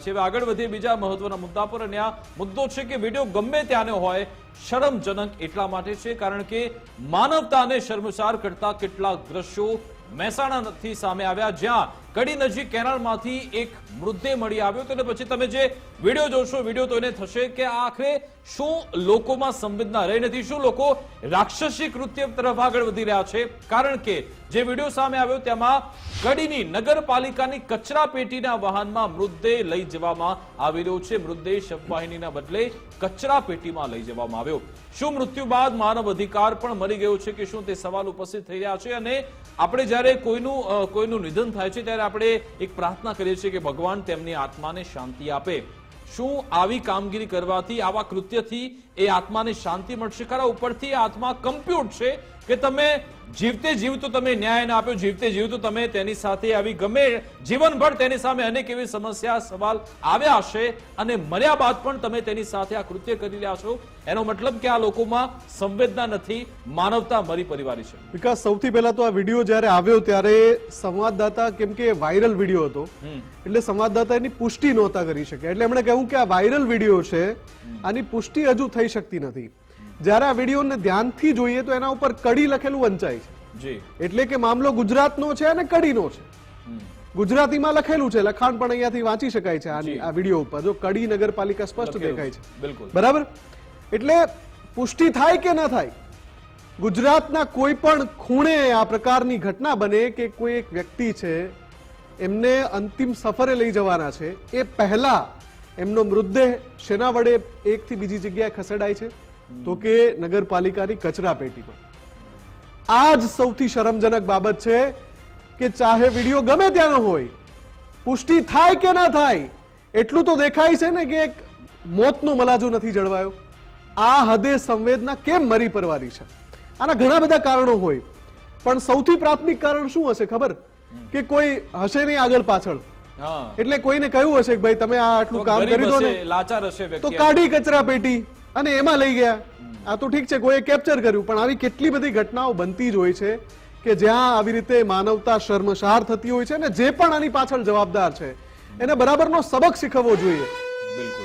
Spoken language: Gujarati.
છે. આગળ વધીએ બીજા મહત્વના મુદ્દા પર અને આ મુદ્દો છે કે વીડિયો ગમે ત્યાંનો હોય, શરમજનક એટલા માટે છે કારણ કે માનવતાને શર્મસાર કરતા કેટલાક દ્રશ્યો મહેસાણાથી સામે આવ્યા જ્યાં કડી નજીક કેનાલમાંથી એક મૃતદેહ મળી આવ્યો તો પછી તમે જે વીડિયો જોશો, વીડિયો તો એને થશે કે આખરે શું લોકોમાં સંવેદના રહી નથી, શું લોકો રાક્ષસી કૃત્ય તરફ આગળ વધી રહ્યા છે? કારણ કે જે વીડિયો સામે આવ્યો તેમાં કડીની નગરપાલિકાની કચરા પેટીના વાહનમાં મૃતદેહ લઈ જવામાં આવી રહ્યો છે. મૃતદેહ શબવાહિનીના બદલે કચરા પેટીમાં લઈ જવામાં આવ્યો. શું મૃત્યુ બાદ માનવ અધિકાર પણ મળી ગયો છે કે શું તે સવાલ ઉપસ્થિત થઈ રહ્યા છે? અને આપણે જ્યારે કોઈનું કોઈનું નિધન થાય છે ત્યારે આપણે એક પ્રાર્થના કરીએ છીએ કે ભગવાન તેમની આત્માને શાંતિ આપે. શું આવી કામગીરી કરવાથી આવા કૃત્યથી એ આત્માને શાંતિ મળશે? ખરા ઉપરથી આત્મા કમ્પ્યુટ છે કે તમે જીવતે જીવતો તમે ન્યાય ના આપ્યો જીવતે જીવતો તમે તેની સાથે આવી ગમે જીવનભર તેની સામે અનેક એવી સમસ્યા સવાલ આવ્યા હશે અને મર્યા બાદ પણ તમે તેની સાથે આ કૃત્ય કરી રહ્યા છો. એનો મતલબ કે આ લોકોમાં સંવેદના નથી માનવતા મરી પરિવારી છે. વિકાસ સૌથી પહેલા તો આ વીડિયો જ્યારે આવ્યો ત્યારે સંવાદદાતા કેમ કે વાયરલ વીડિયો હતો એટલે સંવાદદાતા એની પુષ્ટિ નહોતા કરી શક્યા. એટલે એમણે કહ્યું કે આ વાયરલ વીડિયો છે આની પુષ્ટિ હજુ થઈ શકતી નથી. જ્યારે આ વિડીયોને ધ્યાનથી જોઈએ તો એના ઉપર કડી લખેલું વંચાય છે. એટલે કે મામલો ગુજરાતનો છે અને કડીનો છે. ગુજરાતીમાં લખેલું છે લખાણ પણ અહીંયાથી વાંચી શકાય છે આ વીડિયો ઉપર. જો કડી નગરપાલિકા સ્પષ્ટ દેખાય છે. બરાબર? એટલે પુષ્ટિ થાય કે ન થાય? ગુજરાતના કોઈ પણ ખૂણે આ પ્રકારની ઘટના બને કે કોઈ એક વ્યક્તિ છે એમને અંતિમ સફરે લઈ જવાના છે એ પહેલા એમનો મૃતદેહ શેના વડે એકથી બીજી જગ્યાએ ખસેડાય છે? તો કે નગરપાલિકાની કચરા પેટીમાં. આ જ સૌથી શરમજનક બાબત છે કે ચાહે વીડિયો ગમે ત્યાંનો હોય, પુષ્ટિ થાય કે ના થાય, એટલું તો દેખાય છે ને કે એક મોતનો મલાજો નથી જળવાયો. આ હદે સંવેદના કેમ મરી પરવારી છે? આના ઘણા બધા કારણો હોય. પણ સૌથી પ્રાથમિક કારણ શું હશે ખબર? કે કોઈ હશે નહીં આગળ પાછળ. એટલે કોઈને કહ્યું હશે કે ભાઈ તમે આ આટલું કામ કરી દો ને લાચાર હશે તો કાઢી કચરા પેટી અને એમાં લઈ ગયા. આ તો ઠીક છે કોઈએ કેપ્ચર કર્યું પણ આવી કેટલી બધી ઘટનાઓ બનતી જ હોય છે કે જ્યાં આવી રીતે માનવતા શર્મસાર થતી હોય છે અને જે પણ આની પાછળ જવાબદાર છે એને બરાબરનો સબક શીખવવો જોઈએ. બિલકુલ.